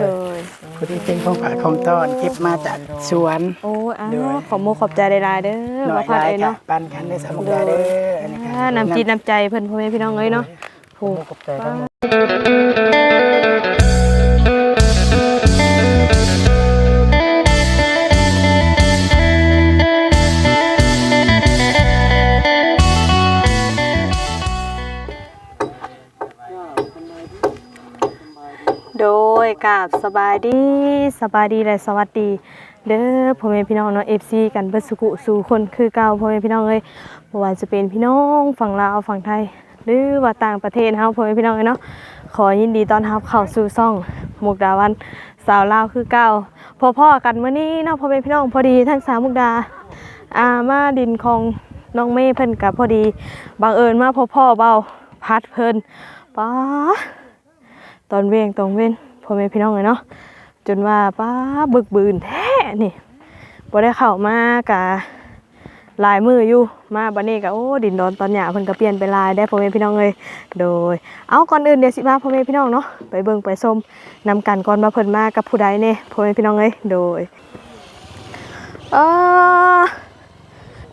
โดยพอดีเป็นของฝากของต้อนเก็บมาจากสวน โอ้ยอ้าโดยวขอโมขอบใจหลายๆเด้อหน่บ่อยพัดลายเอ้ยค่ะเนาะ ปันกันได้สามุกดาเด้ออันนี้ค่ะอ่าน้ำจิตน้ำใจเพิ่นพ่อแม่พี่น้องเอ้ยเนาะโอ้ขอบใจทั้งหมด กราบสบายดีสบายดีและสวัสดี เด้อพ่อแม่พี่น้องเนาะ FC กันเบิดสุขุสู่คนคือเก่าพ่อแม่พี่น้องเอ้ยบ่ว่าจะเป็นพี่น้องฝั่งลาวฝั่งไทย หรือว่าต่างประเทศเฮาพ่อแม่พี่น้องเอ้ยเนาะขอยินดีต้อนรับเข้าสู่ช่องมุกดาวันสาวลาวคือเก่าพ่อๆกันมื้อนี้เนาะพ่อแม่พี่น้องพอดีทั้งสาวมุกดาอามาดินของน้องเมย์เพิ่นกับพอดีบังเอิญมาพ่อพ่อเบาพัดเพิ่นป้าตอนเวียงตรงเว้น พ่อแม่พี่น้องเลยเนาะจนว่าป้าบึกบืนแท้นี่บ่ได้เข้ามากะลายมืออยู่มาบัดนี้ก็โอ้ดินดอนตอนหยาเพิ่นก็เปลี่ยนไปหลายได้พ่อแม่พี่น้องเลยโดย เอาก่อนอื่นเดี๋ยวสิมาพ่อแม่พี่น้องเนาะไปเบิ่งไปชมนำกันก่อนมาเพิ่นมากับผู้ใดแน่พ่อแม่พี่น้องเลยโดยเออ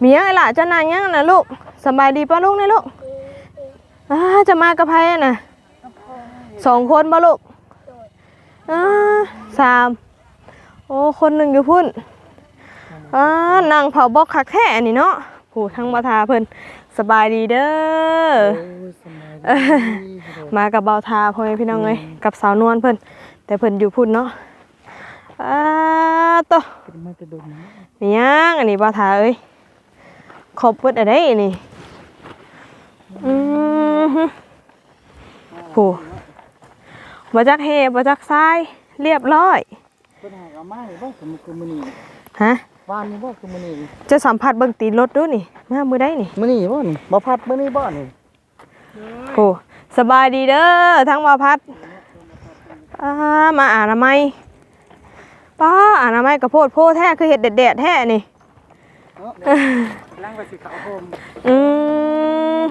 มีหยังไงล่ะเจ้านายยังนะลูกสบายดีป่ะลูกเนี่ยลูกอ่าจะมากับไผอะน่ะสองคนบ่ะลูก อ่าสามโอ้คนหนึ่งอยู่พุ่นอ่านางเผาบอกคักแท้อันนี่เนาะผู้ทั้งมาทาเพิ่นสบายดีเด้อโอ้ยสบายเออมากับเบาทาพ่อแม่พี่น้องเอ้ยกับสาวนวลเพิ่นแต่เพิ่นอยู่พุ่นเนาะอ่าต่อเป็นมาจะดมนะมีหยังอันนี้เบาทาเอ้ยครบเบิดอะไรนี่อือฮึผู้ บ่จักเฮบ่จักทรายเรียบร้อยเพิ่นหาเอามาให้บ่คือคือมื้อนี้ฮะวานนี้บ่คือมื้อนี้จะสัมผัสเบิ่งตีนรถดูนี่มามือได้นี่มื้อนี้บ่นี่บ่พัดมื้อนี้บ่นี่โอ้สบายดีเด้อทั้งมาพัดอ่ามาอานามัยป้าอานามัยกระโพดโพแท้คือเห็ดแดดๆแท้นี่ล้างไปสิขาวโฮมอืม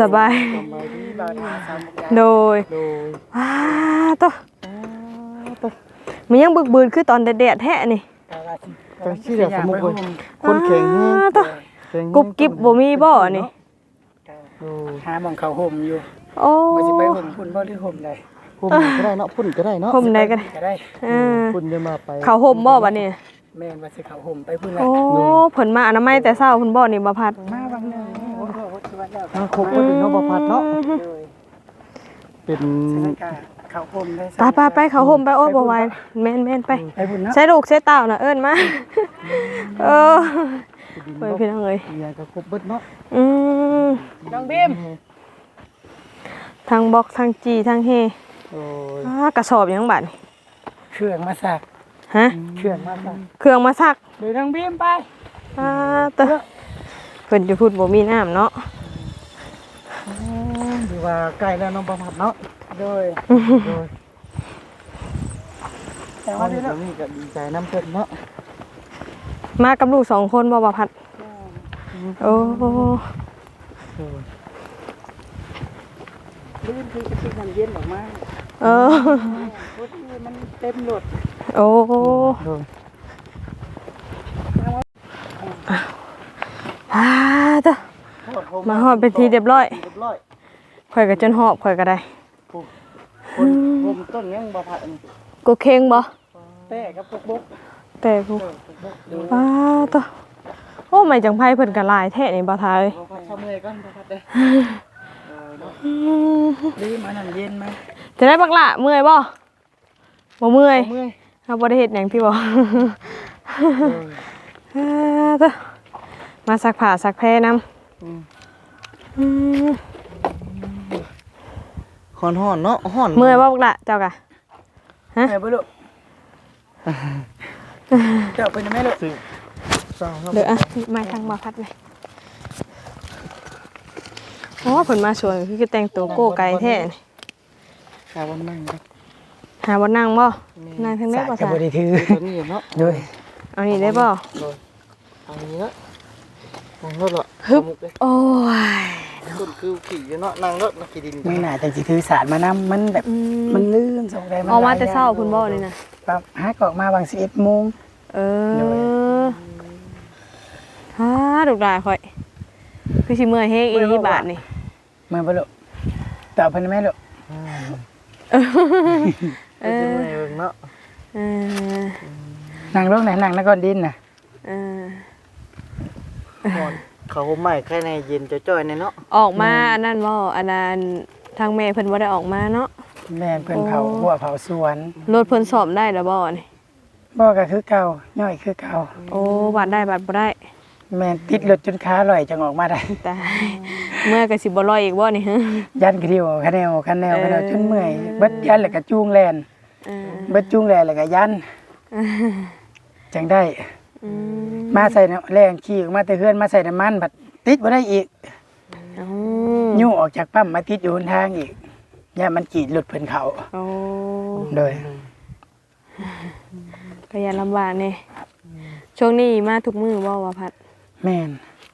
สบายสบายดีบ่าวนาสามุกดาโดยโดยว้าตัวอ้าตะมันยังบึกบืนคือตอนแดดๆแท้นี่แต่ว่าสิจังซี่เดี๋ยวสมมุติว่าคนแข็งแรงอ่าตัวแข็งแรงกุบกิบบ่มีบ่นี่โอ้หาหมองเขาห่มอยู่โอ้ว่าสิไปห่มพุ่นบ่หรือห่มใดพุ่มก็ได้เนาะพุ่นก็ได้เนาะห่มใดกันก็ได้เออพุ่นจะมาไปเขาห่มบ่บัดนี้แม่นว่าสิเขาห่มไปพุ่นแหละโอ้เพิ่นมาอนามัยแต่เช้าเพิ่นบ่นี่บ่พัดมาบางหนึงนี่โอ้โหสิว่า แล้วมาครบบ่ดีเนาะบ่พัดเนาะโดยเป็นสถานการณ์เขาห่มได้ไปไปไปเขาห่มไปโอ้บ่ไหวแม่นแม่นไป ไปพุ่นเนาะใช้ลูกใช้เต้าน่ะเอิ้นมาเออเพิ่นพี่น้องเอ้ยอีหยังก็ครบเบิดเนาะอืมน้องบีมทางบล็อกทางจีทางเฮโอ้ยอ่ากระสอบหยังบัดนี่เครื่องมาสักฮะ เครื่องมาสักเครื่องมาซัก เดี๋ยวน้องบีมไป อ่าเตอะเพิ่นจะพูดบ่มีน้ำเนาะ ดีว่าใกล้แล้วเนาะบ่พัดเนาะโดยโดยแต่แต่ว่าว่าเดี๋ยวเดี๋ยวเนาะนี้ก็ดีใจน้ำเพิ่นเนาะมากับลูกสองคนบ่บ่พัด โอ้โอ้ยลื่นคือกระติกน้ำเย็นออกมาเออ รถนี่มันเต็มรถโอ้โอ้ยอ่าเตอะมาฮอดเป็นทีเรียบร้อย เรียบร้อย ข่อยก็จนหอบข่อยก็ได้คนผมต้นยังบ่พัดอันนี้กูเค็งบ่แป้กับปุกบุกแต่กูอ้าตัวโอ้ไม่จังไพ่เพิ่นก็หลายแท้นี่บ่ทาเอ้ยบ่พัดทำเลยก่อนบ่พัดเด้ออืมรีบมาน้ำเย็นไหมจะได้บักละเมื่อยบ่บ่เมื่อยเมื่อยเฮาบ่ได้เฮ็ดหยังที่บ่อ้าตัวมาซักผ้าซักแพรนำอืมอืม ฮ้อนฮ้อนเนาะฮ้อนเมื่อยบ่บักละเจ้ากะ ฮะเฮ้ยบุลุเจ้าเป็นยังไงลูกสิสาวครับเดี๋ยวอะมาทางมาพัดเลยอ๋อเพิ่นมาสวนคือแต่งตัวโก้ไก่แท้นี่ชาววันนั่งครับหาบ่นั่งบ่นั่งทางได้บ่จะซะบริถือตัวนี้เนาะโดยเอานี่ได้บ่เอานี้ละ นั่งรถละฮึบสมุกเลยโอ้ยต้นคือขี่อยู่เนาะนั่งรถมาขี่ดินมือหน้าจังสิถือสารมานำมันแบบอืมมันลื่นส่งได้มันออกมาแต่หลยเช้าย่งพุ่นบ่นี่นะครับหากออกมาบาง11โมง เออฮ่าดุกดายข่อยคือสิเมื่อยเฮงอีนี่บาทนี่เมื่อบ่ลูกตอบเพิ่นได้ไหมลูกเอเอออเนาะเออนั่งลงไหนนั่งนครดินน่ะเออ ก่อนเขาใหม่แค่ในเย็นจ้อยๆในเนาะออกมาอันนั้นบ่อันนั้นทางแม่เพิ่นบ่ได้ออกมาเนาะแม่นเพิ่นเผาโอ้หัวเผาสวนรถเพิ่นสอบได้แล้วบ่นี่บ่ก็คือเก่าย่อยคือเก่าโอ้บาดได้บาดบ่ได้ แม่นติดรถจนขาลอยจังออกมาได้ตายเมื่อก็สิบ่รอยอีกบ่นี่ฮะยันกระเดียวคะแนวคะแนวเออคะแนวจนเมื่อยเบิดยันแล้วก็จูงแลนเออเบิดจูงแลนแล้วก็ยันจังได้อืม มาใส่น้ำแรงขี่ออกมาแต่เฮือนมาใส่น้ำมันบัดติดบ่ได้อีกเอ้ายู่ออกจากปั๊มมาติดอยู่หนทางอีกอย่ามันกรีดหลุดเพิ่นเขาโอ้โดยก็อย่าลำบากนี่ช่วงนี้มาทุกมื้อบ่ว่าพัด แม่น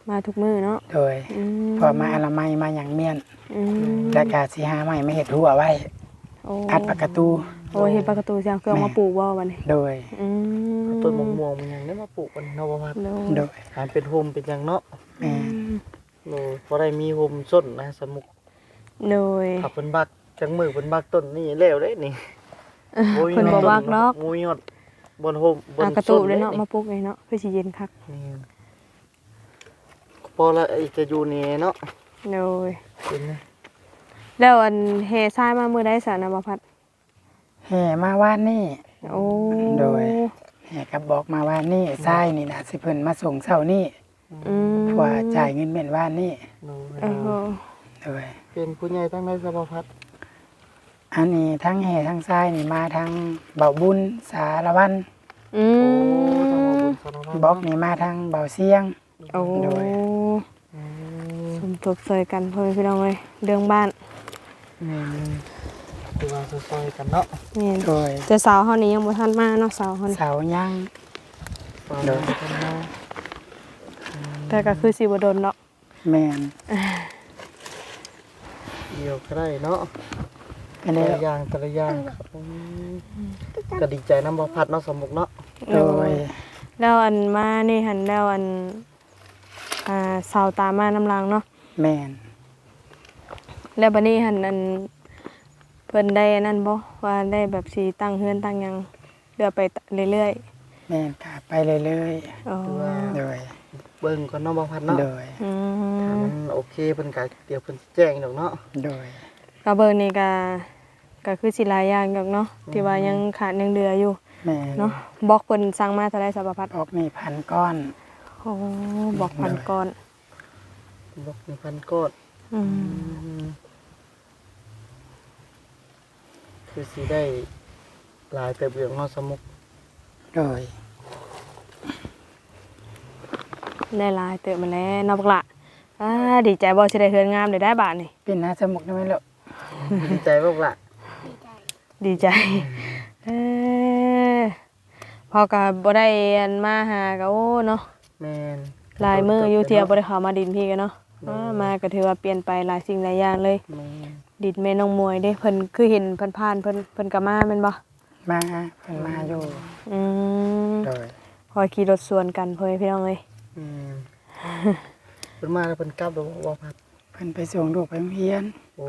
มาทุกมื้อเนาะโดยอืมพอมาอนามัยมาอย่างเมียนอืมแล้วก็สิหาใหม่มาเฮ็ดหัวไว้โอ้อัดปากกระตูโอ้เฮ็ดปากประตูสิเอาเครื่องมาปลูกบ่บัดนี้โดยอืมต้นมะม่วงมันยังได้มาปลูกกันเนาะบ่ครับโดโดยยหาเป็นโฮมเป็นหยังเนาะแม่นโลพอได้มีโฮมส้นนะสมุกโดยขับเป็นบักจังมือเป็นบักต้นนี่แล้วเด้นี่โอ้ยเพิ่นบ่บักเนาะงูยอดบนโฮมบนอากระตูบเลยเนาะมาปลูกเลยเนาะคือสิเย็นคักนี่พอละไอ้จะอยู่นี่เนาะโดยเป็นไง แล้วอันเฮทรายมามื้อใดสานะบ่พัดแห่มาว่านนี่ โอ้โดยแห่กับบอกมาว่านนี่ทรายนี่นะสิเพิ่นมาส่งเช้านี่อืมเพราะว่าจ่ายเงินแม่นว่านนี่โดยเออโดยเป็นผู้ใหญ่ตั้งได้สบพัดอันนี้ทั้งแห่ทั้งทรายนี่มาทั้งเบาบุญสารวันอืโอ้มทำมาบุญสารพัดบอกนี่มาทั้งเบาเสียง โอ้โดย อืมสมทบซอยกันพ่อแม่พี่น้องเอ้ยเรื่องบ้าน นี่คือว่าซอยๆกันเนาะแม่นโดยแต่สาวเฮานี้ยังบ่ทันมาเนาะสาวเฮานี่เสายังซอยโดยกันเนาะแต่ก็คือสิบ่โดนเนาะแม่นเดียวก็ได้เนาะอันแต่นี้ละอย่างแต่ละอย่างอืมก็ดีใจน้ำบ่พัดเนาะสมุกเนาะโดยแล้วอันมานี่หันแล้วอันอ่าสาวตามมาน้ำลังเนาะแม่น แล้วบัดนี้หันอันเพิ่นได้อันนั่นบ่ว่าได้แบบสิตั้งเฮือนตั้งหยังเรื่อยไปเรื่อย แม่นกาไปเรื่อยๆอ๋อๆโดย เบิ่งก่อนเนาะบ่พัดเนาะโดยอืถ้ามมันโอเคเพิ่นก็เดี๋ยวเพิ่นสิแจ้งดอกเนาะโดยก็เบิ่งนี่ก็ก็คือสิหลายอย่างดอกเนาะที่ว่ายังขาดยังเหลืออยู่แม่นเนาะบอกเพิ่นสั่งมาเท่าไรสารพัดออกนี่พันก้อน โอ้บอกพันก่อนบอกมีพันกดอืมอืม คือสิได้หลายแต่เบื่อเนาะสมุกโดยได้หลายเติบมาแล้วเนาะบักละอ่าดีใจบ่สิได้เฮือนงามได้ได้บาทนี่ เป็นหน้าสมุกได้ไหมลูกดีใจพวกละดีใจ เออพอก็บ่ได้อันมาหาก็โอ้เนาะ แมนหลายมื้ออยู่เที่ยวบ่ได้เข้ามาดินพี่กันเนาะอ่ามาก็ถือว่าเปลี่ยนไปหลายสิ่งหลายอย่างเลย แมน ดิดแม่น้องมวยเด้เพิ่นคือเห็นเพิ่นผ่านเพิ่นเพิ่นก็มาแม่นบ่มาเพิ่นมาอยู่อืมโดยคอยขี่รถสวนกันเพื่อนพี่น้องเอ้ยแมนเป็นมาแล้วเป็นกลับแล้วบ่พัดเพิ่นไปส่งลูกไปโรงเรียนโอ้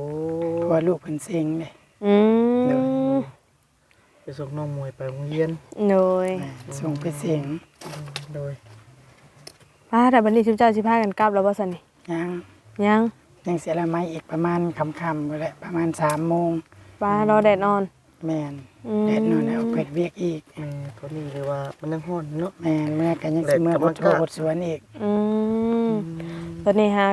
เพราะว่าลูกเพิ่นเซ็งเลยอืเดี๋ยวมไปส่งน้องมวยไปโรงเรียนโดยแม่ส่งไปเซ็งโดยป้าแต่บัดนี้ชุบเจ้าสิพากันกลับแล้วบ่ซั่นนี่ยังยัง ยังเสียละไม้อีกประมาณค่ำๆบ่แหละประมาณ3โมงป้ารอแดดอ่อน แม่นอืม แดดนอนแล้วเป็ดเวียกอีก แม่ตัวนี้เลยว่ามันยังฮ้อนเนาะ แม่นเมื่อกันยังสิเมื่อบดโทบดสวนอีกอืมตอนนี้หา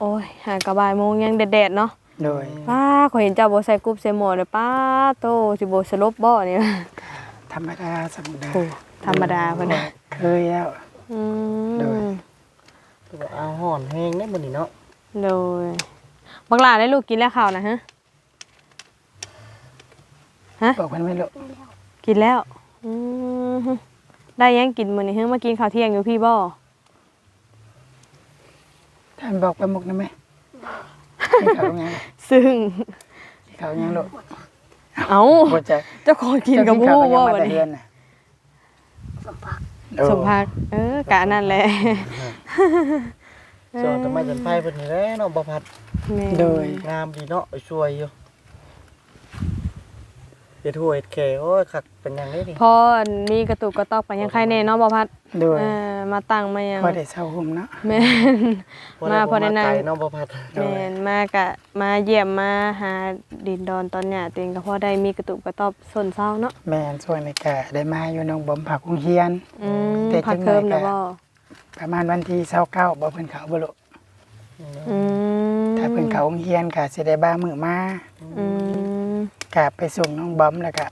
โอ้ยหากระบายโมงยังแดดๆเนาะโดยป้าขอยเห็นเจ้าบ่ใส่กรุ๊ปใส่หมวกเลยป้าโตสิบ่สลบบ่เนี่ยธรรมดาสมุดาโอ้ธรรมดาเพิ่นน่ะเคยแล้ว อืโดยมตัวาเอาฮ้อนแห้งได้มื้อนี้เนาะ โดยบักหลาได้ลูกกินแล้วข้าวนะฮะ ฮะ บอกเพิ่นไม่รู้กินแล้วอืมฮึได้ยังกินมื้อนี้เฮ้มากินข้าวเที่ยงอยู่พี่บ่ท่านบอกไปมุกนะแม่บกินข้าวกับหยังซึ่งกินข้าวกับหยังลูกเอ้า บ่จะเจ้าของกินกับหมูเจ้ากินข้าวว่ากับหยังมาวันแต่นี้เดือนน่ะสมภารเออกะนั่นแหละ จอดทำไมจันไฟเพิ่นนี่แหละเนาะบ่พัดแม่โดย งามดีเนาะช่วยอยู่เฮ็ดหัวเฮ็ดแขโอ้ยคักเป็นหยังได้นี่พอมีกระตุกกระตอกไปยังใครแน่เนาะบ่พัดโดยเออมาตั้งมายังพอได้เช่าห่มเนาะแม่น มาพอได้นั่ง ไกลเนาะบ่พัดโดยแม่นมากะมาเยี่ยมมาหาดินดอนตอนเนี้ยตัวเองก็พอได้มีกระตุกกระตอบส่วนเศร้าเนาะแม่นส่วนในกะได้มาอยู่น้องบอมผักคงเฮียน อืมแต่พักจังเคิมไหนแล้วกะบ่ ประมาณวันที่29บ่เพิ่นเขาบ่ลูกอืมถ้าเพิ่นเขาโรงเฮียนก็สิได้บ้ามื้อมาอืมกะไปส่งน้องบอมแล้วก็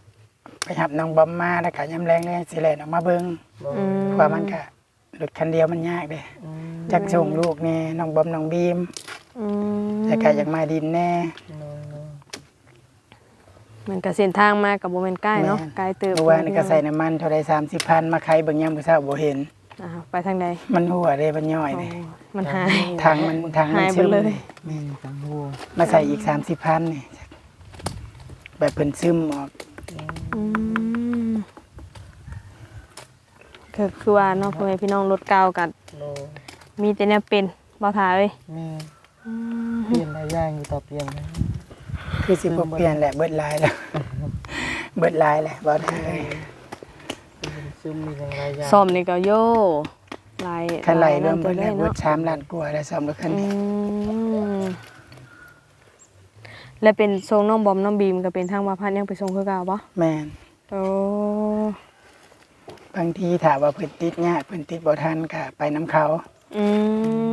ไปหับน้องบอมมาแล้วก็ยามแรงเลยสิแล่นออกมาเบิ่งอืมเพราะว่ามันก็รถคันเดียวมันยากเด้จักส่งลูกแน่น้องบอมน้องบีมอืมแล้วก็อยากมาดินแน่ มันก็เส้นทางมากับบ่แม่นใกล้เนาะแม่น ไกลเติบเมื่อวานนี่ก็ใส่น้ำมันเท่าใด30,000มาไขเบิ่งยามมื้อเช้าบ่เห็น อ่าไปทางใดมันหัวเด้มันย่อยโอ้เด้มันหาย ทางมันทางมันหายไปซึมเลย แม่นจังหัวมาใส่อีก30,000นี่แบบเพิ่นซึมออกอืมก็คือว่าเนาะพ่อแม่พี่น้องรถเก่ากันโนมีแต่เนี่ยเป็นบ่ทาเอ้ยแม่เปลี่ยนหลายอย่างอยู่ต่อเปลี่ยนนะคือสิบ่เปลี่ยนแหละเบิดลายแล้ว เบิดลายแหละบ่ได้ ซึมมีอย่างหลายอย่างซ่อมนี่ก็โย่หลายคันไหลหเริ่ยมนั่เบินดไปแล้วยเบิดเนาะสามล้านกว่าแล้วซ่อมรถคันอืนี้มและเป็นทรงน้องบอมน้องบีมก็เป็นทางว่าพันยังไปทรงคือเก่าบ่แม่นโอ้บางทีถ้าว่าเพิ่นติดยากเพิ่นติดบ่ทันก็ไปน้ำเขาอื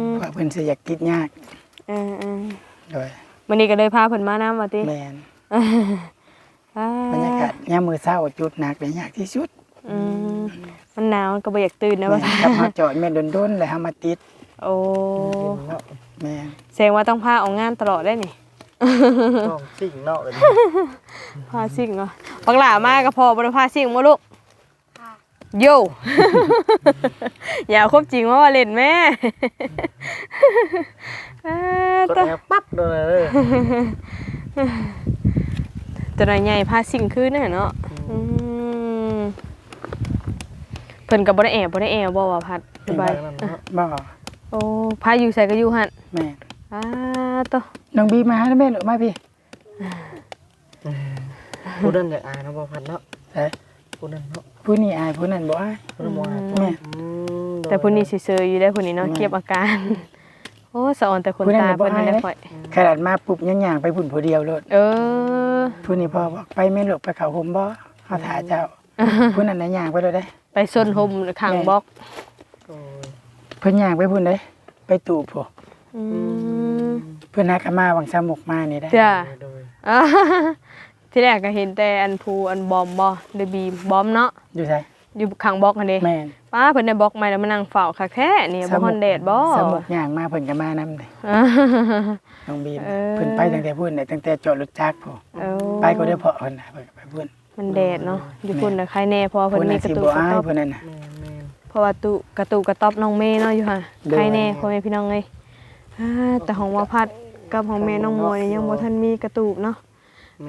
มเพราะเพิ่นสิอยากติดยากเออเออโดยวันนี้ก็เลยพาเพิ่นมานำว่าติแม่นอ่าบรรยากาศยามมื้อเช้าจุดหนักเลยยากที่สุด อืมมันหนาวก็บ่อยากตื่นนะว่าแม่นครับเฮาจอดแม่นโดนๆแล้วเฮามาติดโอ้เนาะแม่นแสดงว่าต้องพาออกงานตลอดได้นี่ต้องสิ่งเนาะเลยพาซิ่งเหรอบักหลามาก็พอบ่ได้พาซิ่งบ่ลูกโย่ อย่าเอาครบจริงว่าว่าเล่นแม่เอ้อกดตัวแอปปั๊บโดนเลยตัวใหญ่พาซิ่งขึ้นน่ะเนาะอืม เพิ่นก็บ่ได้แอบบ่ได้แอบบ่ว่าพัดสบายนั่นเนาะบ่โอ้พาอยู่ใส่ก็อยู่หั่นแม่นอ้าตัวน้องบีมาหาแม่ลูกมาพี่ผู้นั้นอยากอายเนาะบ่พัดเนาะเอ้ยผู้นั้นเนาะผู้นี้อายผู้นั้นบ่อายผู้นั้นบ่อายแม่อืมแต่ผู้นี้สิเซยอยู่ได้ผู้นี้เนาะเก็บอาการโอ้สะออนแต่คนตาเพิ่นนั่นแหละข่อยขนาดมาปุ๊บยังย่างไปพุ่นผู้เดียวโลดเออผู้นี้พ่อบอกไปแม่ลูกไปเขาห่มบ่เฮาถาเจ้าผู้นั้นน่ะย่างไปเลยได้ ไปส้นห่มข้างบล็อกโอ้ยเพิ่นย่างไปพุ่นเด้ไปตู่พุ่นอืมเพิ่นนักมาวังสมุกมานี่ได้จ้าโดยอ่าที่แรกก็เห็นแต่อันภูอันบอมบ่เดบีมบอมเนาะอยู่ไสอยู่ข้างบล็อกอันเด้แม่นป้าเพิ่นได้บล็อกใหม่แล้วมานั่งเฝ้าคักแท้นี่บ่ฮอนแดดบ่สมุกย่างมาเพิ่นก็มานำเด้อ่าน้องบีมเออเพิ่นไปตั้งแต่พุ่นน่ะตั้งแต่จอดรถจักรพุ่นเออไปก็ได้เพาะเพิ่นน่ะเพิ่นก็ไปพุ่น มันแดดเนาะอยู่พุ่นน่ะใครแน่เพอเพิ่นพุ่นมีน่ะกระสิตุกบ่กระอายต๊อบเพิ่นนั่นน่ะ แม่นแม่นเพราะว่าตุกระตุกกระต๊อบน้องเมย์เนาะอยู่ค่ะโดย ใครแน่พ่อแม่พี่น้องเอ้ยอ่าแต่ของว่าพัดกับของแม่น้องมวยนี่ยังบ่ทันมีกระตุกเนาะ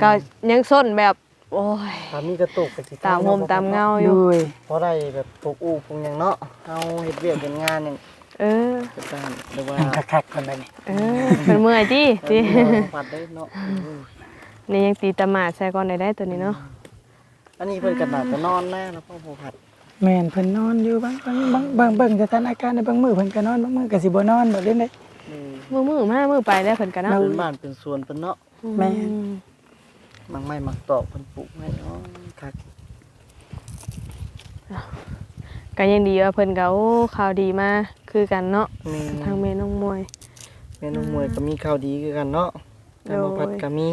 ก็ยังส้นแบบโอ้ยถามมีกระตุกไปสิตามโฮมตามเงาอยู่ด้วยเพราะได้แบบปลูกอูปลูกหยังเนาะเอาเฮ็ดเวียกเฮ็ดงานหยังเออจะตามหรือว่านั่งคักๆก่อนบัดนี้เออเป็นเมื่อยจีจีปัดได้เนาะอืมนี่ยังตีตะหมาดใส่ก่อนได้ได้ตัวนี้เนาะ อันนี้เพิ่นกระดาษจะนอนแน่แล้วพ่อผู้ผัดแม่นเพิ่นนอนอยู่บางบางบางเบิ่งสถานการณ์ในบางมื้อเพิ่นก็นอนบางมื้อก็สิบ่นอนบ่เล่นได้อืมมือมือมามือไปแล้วเพิ่นกันเนาะเป็นบ้านเป็นสวนเป็นเนาะแม่อืมมังไม้มักตอกเพิ่นปลูกให้เนาะคักก็ยังดีว่าเพิ่นก็โอ้ข่าวดีมาคือกันเนาะนี่ทางแม่น้องมวยเมนูมวยก็มีข้าวดีคือกันเนาะแต่บ่ผัดโดยก็มี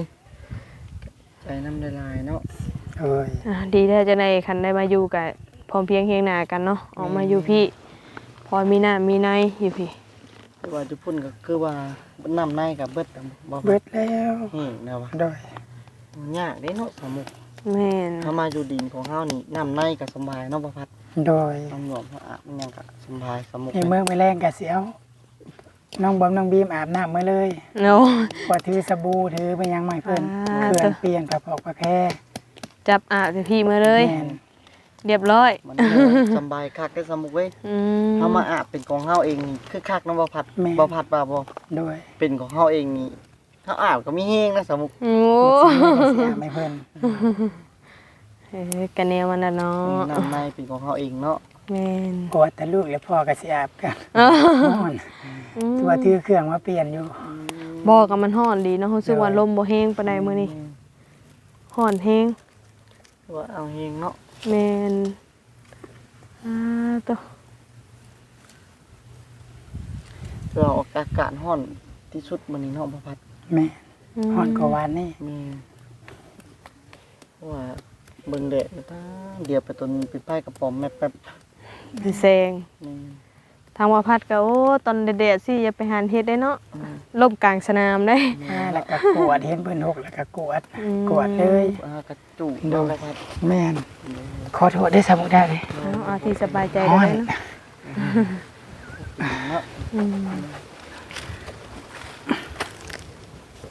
ใจน้ำลายๆเนาะ โอ้ยอ่าดีแท้จะได้คันได้มาอยู่กับพร้อมเพรียงเคียงหน้ากันเนาะออกมาอยู่พี่ พอมีหน้ามีในอยู่พี่ แต่ว่าจุพุ่นก็คือว่าน้ำในกับเบิดอะบ่เบิดแล้วนี่นะว่าโดยมันยากเด้เนาะสมุกแม่นถ้ามาอยู่ดินของเฮานี่น้ำในก็สำบายเนาะบ่ผัดโดยน้ำหนวมเฮาอาบมันยังก็สำบายสมุกในเมืองไม่แรงก็สิเอาน้องบอมน้องบีมอาบน้ำมาเลยเนาะ พอถือสบู่ถือไปยังไม่เพิ่นอ่าเครื่องเปลี่ยนกับออกประแค่ จับอาบพี่มาเลย แม่นเรียบร้อย มันสำบายคักได้สมุกเว้ยอืม เฮามาอาบเป็นของเฮาเองนี่คือคักน้ำบ่พัดแม่บ่พัดบ่าบ่โดยเป็นของเฮาเองนี่เฮาอาบก็มีแฮงนะสมุกโอ้เสียไม่เพิ่นเอ้ยกันแนวมันน่ะเนาะน้ำในเป็นของเฮาเองเนาะแม่นกอดแต่ลูกแล้วพ่อก็สิอาบกันอ้าวฮ้อนอืมตัวถือเครื่องมาเปลี่ยนอยู่บอกกับมันฮ้อนดีเนาะรู้สึกว่าลมบ่แห้งปานใดมื้อนี้ฮ้อนแห้ง ว่าเอาแฮงเนาะแม่นอ่าตัวเราออกอากาศร้อนที่สุดมื้อนี้เนาะบ่พัดแม่มฮ้อนกว่าวันนี่มีว่าเบิ่งแดดนะตาเดี๋ยวไปตนไปป้ายกระป๋อมแม่แป๊บพี่แซงนี่ ทางว่าพัดก็โอ้ตอนเด็ดๆสิอย่าไปหานเฮ็ดได้เนาะอืมลบกลางสนามได้มาแล้วก็กวดเห็นเพิ่นหกแล้วก็กวดอืมกวดเลยอ่ากระจุดูเนาะบ่พัดแม่นขอโทษได้สมุกได้เลยเอาเอาที่สบายใจฮ้ได้อนเนาะเนาะอืม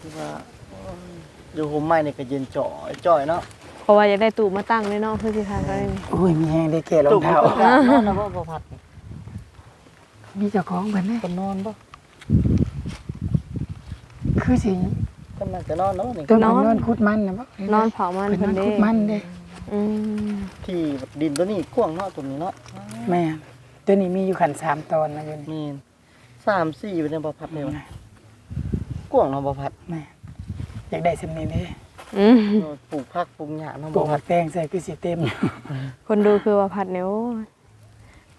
ที่ว่าโอ้ยอยู่ห่มไม้นี่ก็เย็นจ่อยจ่อยเนาะเพราะว่าอยากได้ตู้มาตั้งเลยเนาะเพื่อสิทานก็ได้นี่อุ้ยมีแฮงได้เกลรองเท้าตุ่มมันก็นอนนะบ่บ่พัดนี่ มีเจ้าของเพิ่นเด้เพิ่นนอนบ่คือสิเพิ่นน่าจะนอนเนาะนี่ต้นนอนคุดมันนะบ่นอนเผามันเพิ่นนเพิ่อนนเด้คุดมันเด้อืมที่ดินตัวนี้กว้างเนาะตัวนี้เนาะแม่นตัวนี้มีอยู่ขันสามตอนนะอยู่นี่มีสามสี่เป็นบ่พัดเลยวะกว้างเนาะบ่พัดแม่อยากได้สำนี้เด้อืมปลูกผักปลูกหญ้าเนาะปลูบ่กพัดแตงใส่คือสิเต็มอยู่คนดูคือว่าพัดเนี่ยโอ้ย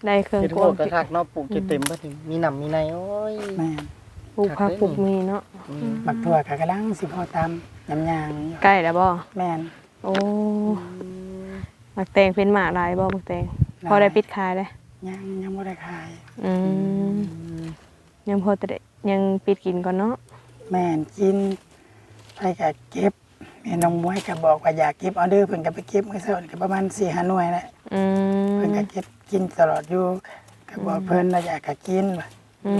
ได้เครื่องเฮ็ดกโพวดกระคักเนาะปลูกจะเต็มบ่ถึงมีหนำมีในโอ้ยแม่นปลูกผักปลูกมีเนาะอืมบักทั่วก็กำลังสิพอตามยำยางอยู่ใกล้แล้วบ่แม่นโอ้มักแตงเป็นหมาลายบ่มักแตงพอได้ปิดขายเลยยังยังบ่ได้ขาย อืมยังพอแต่ได้ยังปิดกินก่อนเนาะแม่นกินไปก็เก็บแม่น้องมวยก็บอกว่าอยากเก็บออเดอร์เพิ่นก็ไปเก็บมื้อเช้านี่ก็ประมาณ4-5หน่วยแหละ อืมเพิ่นก็เก็บกินตลอดอยู่ก็บอกเพิ่นว่าอยากก็กินว่ะอื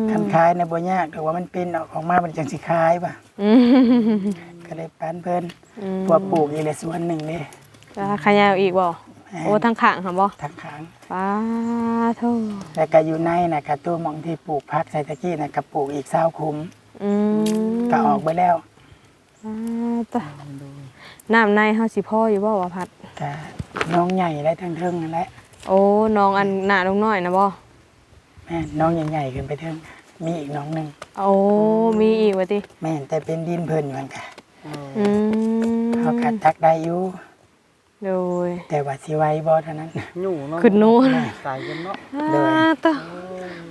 มคันขายน่ะบ่ยากแต่ว่ามันเป็นออกออกมามันจังสิขายว่ะอืมก็ได้ปันเพิ่นอืมพวกปลูกอีกเลยส่วนหนึ่งเด้แล้วขยายอีกบ่โอ้ทั้งข้างค่ะบ่ทั้งขาง ป้าโทแล้วก็อยู่ในน่ะก็ตัวหมองที่ปลูกพักใส่ตะกี้น่ะก็ปลูกอีก20คุ้มอืมก็ออกไปแล้วป้าตะน้ำในเฮาสิพ่ออยู่บ่ว่าพัดก็ น้องใหญ่ได้ทั้งเทิงนั่นแหละโอ้น้องอันหน้าลงน้อยนะบ่แม่นน้องใหญ่ๆขึ้นไปเทิงมีอีกน้องหนึงโอ้มีอีกว่าติแม่นแต่เป็นดินเพิ่นอยู่หั่นค่ะอืมเขาก็ตักได้อยู่โดยแต่ว่าสิไหว้บ่เท่านั้นอยู่เนาะขึ้นนู้นสายกันเนาะโดยอ่าตะ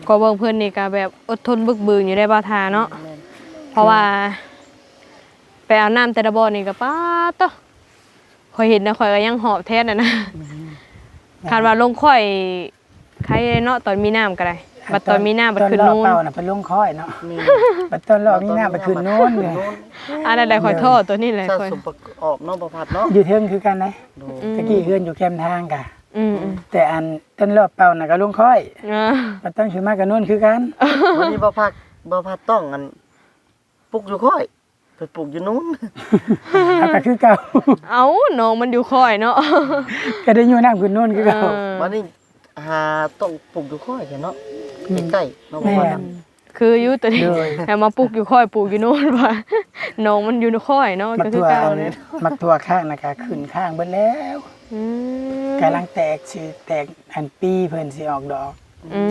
ก็เบิ่งเพิ่นนี่ก็แบบอดทนบึกบืนอยู่ได้บ่ทาเนาะแม่นเพราะว่า ไปเอาน้ำแต่ละบ่อนี่ก็ป้าตะ ข่อยเห็นนะข่อยก็ยังหอบแทนน่ะนะคาดว่าลงข่อยใครเนาะตอนมีน้ำก็ได้บัดตอนมีน้ำบัดขึ้นต้นู้นเป่าน่ะเป็นลงค้อยเนาะมีบัดต้นรอบมีหน้าบัดขึ้นโน้นเลยอันนั้นได้ข่อยโทษตัวนี้เลยสะข่อยสมประกอบเนาะบ่พัดเนาะอยู่เทิงคือกันนะโดอืมตะกี้เฮือนอยู่แคมทางกะอืมอืมแต่อันต้นรอบเป่าน่ะก็ลงค้อยอ่าบัดต้องขึ้นมากับโน้นคือกันวันนี้บ่พักบ่พัดต้องอันปลูกอยู่ค่อยไปปลูกอยู่นู้นเอาก็คือเก่าเอ้าน้องมันอยู่ข่อยเนาะก็ได้อยู่น้ำขึ้นโน้นคือเก่า วันนี้หาต้องปลูกอยู่ค่อยกันเนาะใกล้ๆเนาะบ่แม่พัดนคืออยู่ตัวนี้เลย แต่มาปลูกอยู่ค่อยปลูกอยู่โน่นว่าน้องมันอยู่ในค่อยเนาะมักก็คือทั่วเก่าอันเลยมักทั่วข้างน่ะก็ขึ้นข้างเบิดแล้วอืมกำลังแตกสิแตกอันปีเพิ่นสิออกดอกอื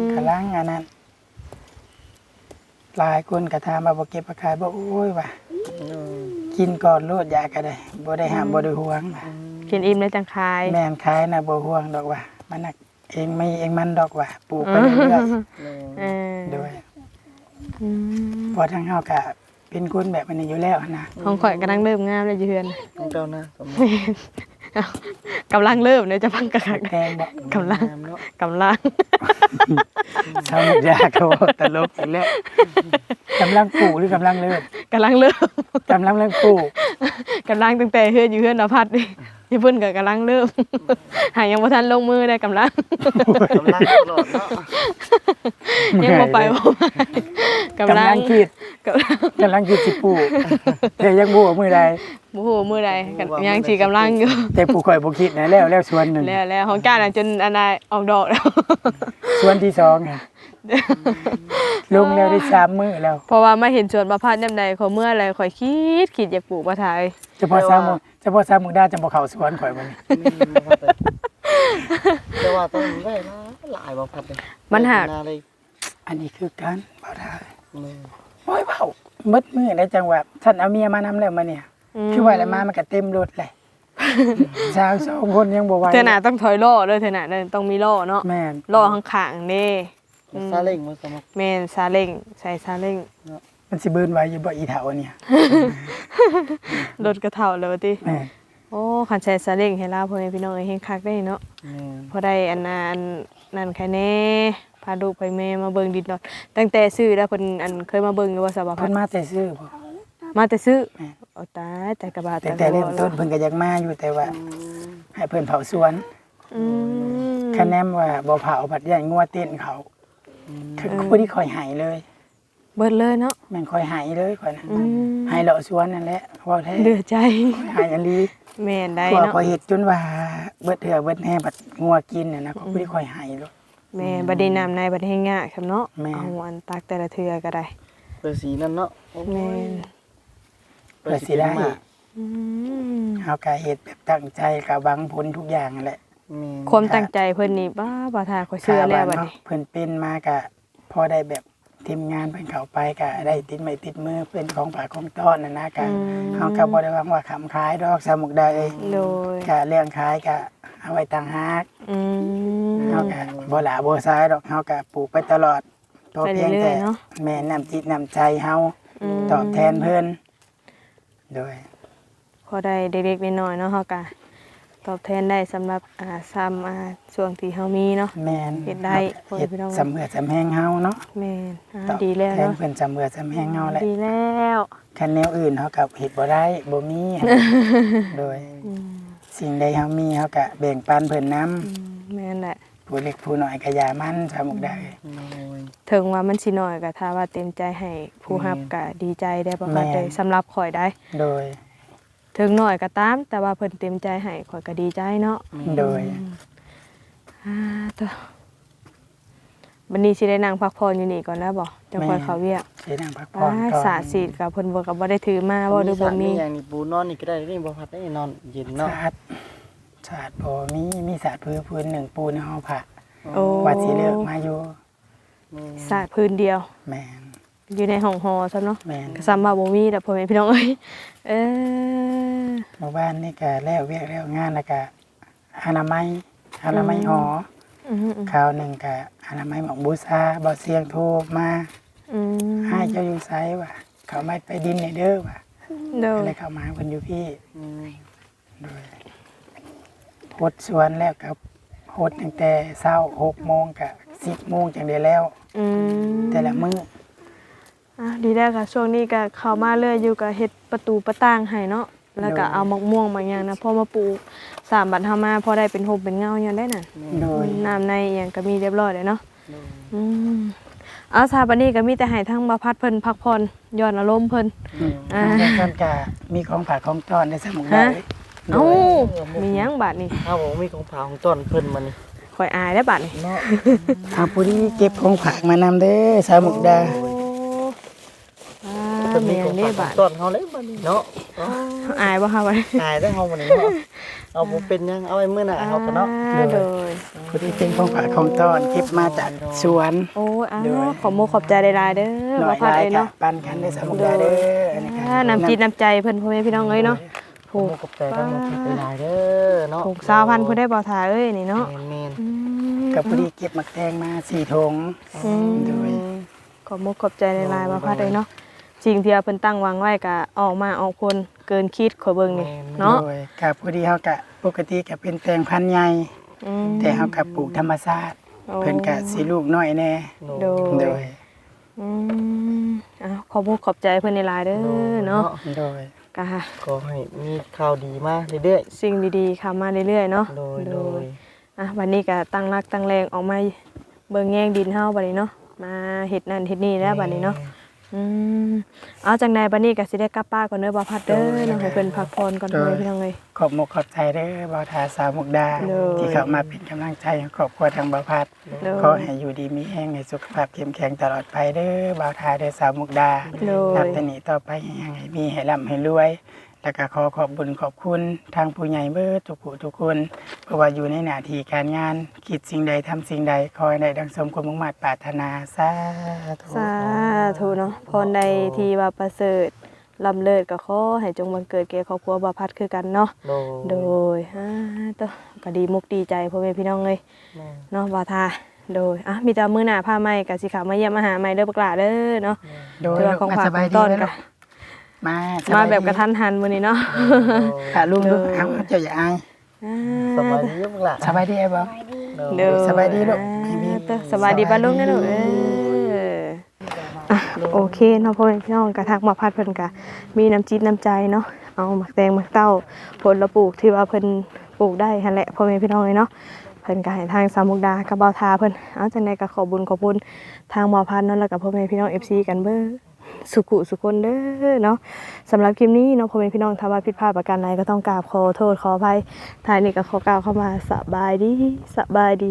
มกำลังอันนั้น หลายคนก็ถามว่าบ่เก็บบ่ขายบ่โอ้ยว่ะเออกินก่อนโลดยาก็ได้บ่ได้ห้ามบ่ได้ห่วงว่ะกินอิ่มแล้วจังคายแม่นขายน่ะบ่ห่วงดอกว่ะมันน่ะเองไม่เองมันดอกว่ะปลูกไปเรื่อยเออๆโดยอืมเพอทางเฮาก็เป็นคนแบบนี้อยู่แล้วนะของข่อยกำลังเริ่มงามเลยอยู่เฮือนของเจ้านะสม กำลังเริ่มเลยจะพังกระคักแตงบ่กำลังงามเนาะกำลังชาวมุกยาเขาบอกตลกอีกแล้วกำลังปลูกหรือกำลังเลิกกำลังเริ่มกำลังเลิกปลูกกำลังตั้งแต่เฮือนอยู่เฮือนนภัสนี่ ญี่ปุ่นก็กำลังเริ่ม หายังบ่ทันลงมือได้กำลังกำลังตลอดเนาะยังบ่ไปบ่ไปกำกำลัลังงคิดกำลังกำลังคิดสิปลูกแต่ยังบ่ว่ามื้อใดบ่ฮู้มื้อใดก็ยังสิกำลังอยู่แต่ปลูกข่อยบ่คิดนะแล้วแล้วสวนหนึงแล้วแล้วของก้าน่ะจนอันใดออกดอกแล้วสวนที่สองอะลงแล้วได้สามมื้อแล้ว เพราะว่ามาเห็นสวนมะพร้าวยามใดขอยเมื่อไรข่อยคิดคิดอยากปลูกมะพร้าวเฉพาะสามมื้อ เฉพาะสามมื้อได้จะบ่เข้าสวนข่อยมื้อนี้นี่บ่พัดเลยแต่ว่าต้องได้นะหลายบ่พัดเลยมันหักได้เลยอันนี้คือการบ่ได้นี่โอ้ยเว้าหมดมื้อในจังหวะท่านเอาเมียมานำแล้วมาเนี่ยคือว่าแล้วมามันก็เต็มรถเลยสาวสองคนยังบ่ไหวเธอหน่ะต้องถอยล่อเด้อเธอหน่ะเด้อต้องมีล่อเนาะแม่นล่อข้างๆเด้อืมซาเล้งมันสมัครแม่นซาเล้งใส่ซาเล้ง มันสิเบิ่นไหวอยู่บ่อีเฒ่าเนี่ยรถกระเท่าเลยว่าติแม่นโอ้คันใช้ซาเล้งให้ลาพ่อแม่พี่น้องเอ้ยเฮงคักได้เนาะนี่พอได้อันนั้นอันนั่นแค่แน่พาลูกไปแม่มาเบิ่งดินดอนตั้งแต่ซื้อแล้วเพิ่นอันเคยมาเบิ่งอยู่ว่าสบาพัเพิ่ดนมาแต่ซื้อบ่ มาแต่ซื้อแม่เอาตายแต่กระบาดแต่แต่เริ่มต้นเพิ่นก็อยากมาอยู่แต่ว่า ให้เพิ่นเผาสวนอืม คะแนนว่าบ่เผาบัดใหญ่งัวเต้นเขาคือผู้ที่คอยหายเลย เบิดเลยเนาะแม่นคอยหายเลยข่อยน่ะอืมหายเลาะสวนนั่นแหละเว้าแท้เดือดใจหายอันลีแม่นได้กว่าเนาะ คอยเฮ็ดจนว่าเบิดเถื่อเบิดแน่บัดงัวกินน่ะนะก็ผู้ที่คอยหายเลย แม่บัดนี้น้ำในบัดให้ยากครับเนาะแม่ เอาอันตักแต่ละเทื่อก็ได้เปิดสีนั่นเนาะโอ้ยแม่นเพื่อสิได้อืมเฮาก็เฮ็ดแบบตั้งใจก็หวังผลทุกอย่างนั่นแหละมีความตั้งใจเพิ่นนี่บ้าบ่ทาข่อยเชื่อแล้วบัดนี้ เพิ่นเป็นมาก็พอได้แบบ ทีมงานเพิ่นเข้าไปก็ได้ติดไม้ติดมือเป็นของฝากของต้อนน่ะนะก็อืมเฮาก็บ่ได้หวังว่าขำขายดอกสามุกได้เอ้ยโดยก็เรื่องขายก็เอาไว้ต่างหากอืมเฮาก็บ่หลาบ่ซ้ายดอกเฮาก็ปลูกไปตลอดตัวไปเพียงเรื่แต่อยๆเนาะแม่น้ำจิตน้ำใจเฮามตอบแทนเพิ่นโดยพอได้เด็กๆน้อยๆเนาะเฮาก็ ตอบแทนได้สำหรับอ่าซ้ำอ่าช่วงที่เฮามีเนาะ แม่นเฮ็ดได้เฮ็ดพี่น้อง สำเร็จสำแหงเฮาเนาะแม่นอ่าตอบดีแล้วแทนเนาะเพิ่นสำเร็จสำแหงเฮาแหละดีแล้วคันแนวอื่นเฮาก็เฮ็ดบ่ได้บ่มีโดย อืมสิ่งใดเฮามีเฮาก็แบ่งปันเพิ่นนํอืมแม่นแหละ ผู้เล็กผู้น้อยก็อย่ามันสามุกได้โอ้ยถึงว่ามันสิน้อยก็ถ้าว่าเต็มใจให้ผู้รับแม่นก็ดีใจได้บ่แม่ค่ะนได้สำหรับข่อยได้ โดย ถึงน้อยก็ตาม แต่ว่าเพิ่นเต็มใจให้ข่อยก็ดีใจเนาะโดยอ่าตัววันนี้สิได้นั่งพักผ่อนอยู่นี่ก่อนแล้วบ่จังค่อยแม่เข้าเวียกสินั่งพักผ่อ่าอนก่อนสาดสีดกับเพิ่นบ่ก็บ่ได้ถือมาบ่หรือบ่มีอย่างนี้ปูนอนนี่ก็ได้นี่บ่พัดได้นอนเย็นเนาะสาดสาดบ่มีมีสาดพื้นพื้นหนึ่งปูนในห้องผักโอ้ว่าสิเลิกมาอยู่สาดพื้นเดียว แม่นอยู่ในห้องหอซะเนาะแม่นก็ซ้ำว่าบ่มีแต่พ่อแม่พี่น้องเอ้ย เออเมื่อวานนี่ก็แล้วเวียกแล้วงานแล้วก็อนามัยอนามัยหออืมคราวหนึ่งก็อนามัยหมองบูชาบ่เสียงโทรมาอืมให้เจ้าอยู่ไสว่าเขาไม่ไปดินในเด้อว่าโดก็ยเลยเข้ามาเพิ่นอยู่พี่อืมโดยหดสวนแล้วกับหดตั้งแต่เช้า6โมงกับ10โมงจังได้แล้ว อืมแต่ละมื้อ อะดีแล้วค่ะช่วงนี้ก็เข้ามาเรื่อยอยู่ก็เฮ็ดประตูประต่างให้เนาะแล้วก็เอามะม่วงบางอย่างนะพอมาปลูกสามบัดเฮามาพอได้เป็นโฮมเป็นเงาอย่างได้น่ะโดยน้ำในอหย่างก็มีเรียบร้อยเลยเนาะโดยอืมเอาซาบันนี้ก็มีแต่ให้ทั้งมาพัดเพิ่นพักผ่อนย้อนอารมณ์เพิ่น อ่า แล้วท่านก็มีของฝากของต้อนในสมุกได้ฮะเอ้ามีหยังบาดนี่ถ้าบอกมีของผาของต้นเพิ่นมานี่ข่อยอายได้อบาดนี่เนาะเอาผู้ที่เก็บของฝากมานำเด้อสามุกดา โอ้ อ่าเพิ่นมีมีหขยัองงนี่ฝากขบาอดงต้นเฮาเลยบัดนี้เนาะเนาะอายบ่คะบัดนี้ตายได้เฮาบัดนี้เนาะเอาบ่เป็นหยังเอาไว้มื้อหน้าเฮาก็เนาะอ่าโดยผู้ที่เป็นของฝากของต้อนเก็บมาจากสวนโอ้ยอ้าโดวยขอโมขอบใจหลายๆเด้อหน่บ่อยพัดลายเอ้ยกัเนาะปันกันในสมุกดาเด้ออันนี้อ่าน้ำจิตน้ำใจเพิ่นพ่อแม่พี่น้องเอ้ยเนาะโอ้กับใจทั้งหมดที่ไปหลายเด้อเนาะถูกสาวพันผู้ได้บ่ทาเอ้ยนี่เนาะแม่นอืมกับผู้ที่เก็บหมักแตงมาสี่ถุงอืมโดยขอโมขอบใจหลายๆบ่พัดเอ้ยเนาะ สิ่งที่เพิ่นตั้งวางไว้ก็ออกมาออกผลเกินคิดขอเบิ่งนี่เนาะโดยกับผู้ที่เฮากะปกติก็เป็นแตงพันธุ์ใหญ่อืมแต่เฮากะปลูกธรรมชาติโอ้เพิ่นกะสิลูกน้อยแน่โดโดยยอืมอ้าวขอบอกขอบใจเพื่อนในไลน์เด้อเนาะโดยกก็ขอให้มีข่าวดีมาเรื่อยสิ่งดีๆเข้ามาเรื่อยๆเนาะๆโดยโดยอะวันนี้ก็ตั้งรักตั้งแรงออกมาเบิ่งแย่งดินเฮาบัดนี้เนาะมาเฮ็ดนั่นเฮ็ดนี่แล้วบัดนี้เนาะ อืมเอาจังใดบัดนี้ก็สิได้กลับป้านก่อนเด้อบ่พัดเด้อเนาะให้เพิ่นพักผ่อนก่อนเด้อพี่น้องเอ้ย ขอบมกขอบใจเด้อบ่าวทาสาวมุกดา เลย ที่เข้ามาเป็นกำลังใจให้ครอบครัวทางบ่าวพัดเลยขอให้อยู่ดีมีแห้งให้สุขภาพเข้มแข็งตลอดไปเด้อบ่าวทาเด้อสาวมุกดาเลย นับแต่นี้ต่อไปให้ยังให้มีให้ร่ำให้รวย แล้วก็ขอขอบบุญขอบคุณทางผู้ใหญ่เบิดทุกผู้ทุกคนเพราะว่าอยู่ในหน้าที่การงานคิดสิ่งใดทำสิ่งใดขอให้ได้ดังสมความมุ่งมั่นปรารถนาสาธุ สาธุเนาะพรใดที่ว่าประเสริฐลำเลิศก็ขอให้จงบังเกิดแก่ครอบครัวบ่พัดคือกันเนาะโดยโดยอ่าเต้อก็ดีมุกดีใจพ่อแม่พี่น้องเลยแม่เนาะบ่ทาโดยอะมีแต่มื้อหน้าพาใหม่ก็สิเข้ามาเยี่ยมมาหาใหม่เด้อบักหลาเด้อเนาะโดยถือว่าของฝากสขบาอยงดีต้นเด้อก็ลูก มาสมาบายดีแบบกระทันหันมื้อนี้เนาะ ค่ะลุงลูกโดยเอาเจ้าอย่าอายอ่าสบายดีมั้งล่ะสบายดีไอ้บ่ เด้อสบายดีลูกอ่าให้มีเด้อสบายดีป่ะลุงนะลูกเอออะโอเคเนาะพ่อแม่พี่น้องกระทักมาพัดเพิ่นก็มีน้ำจิตน้ำใจเนาะเอาหมักแตงหมักเต้าผลละปลูกที่ว่าเพิ่นปลูกได้หั่นแหละพ่อแม่พี่น้องเลยเนาะเพิ่นก็ให้ทางสามมุกดากับเบาทาเพิ่นเอาจังได๋ก็ขอบุญขอบคุณทางหมอพันธุ์เนาะแล้วก็พ่อแม่พี่น้อง FC กันเบ้อ สุขุสุคนเด้อเนาะสำหรับคลิปนี้เนาะพ่อแม่พี่น้องถ้าว่าผิดพลาดประการใดก็ต้องกราบขอโทษขออภัยทายนี่ก็ขอกล่าวเข้ามาสบายดีสบายดี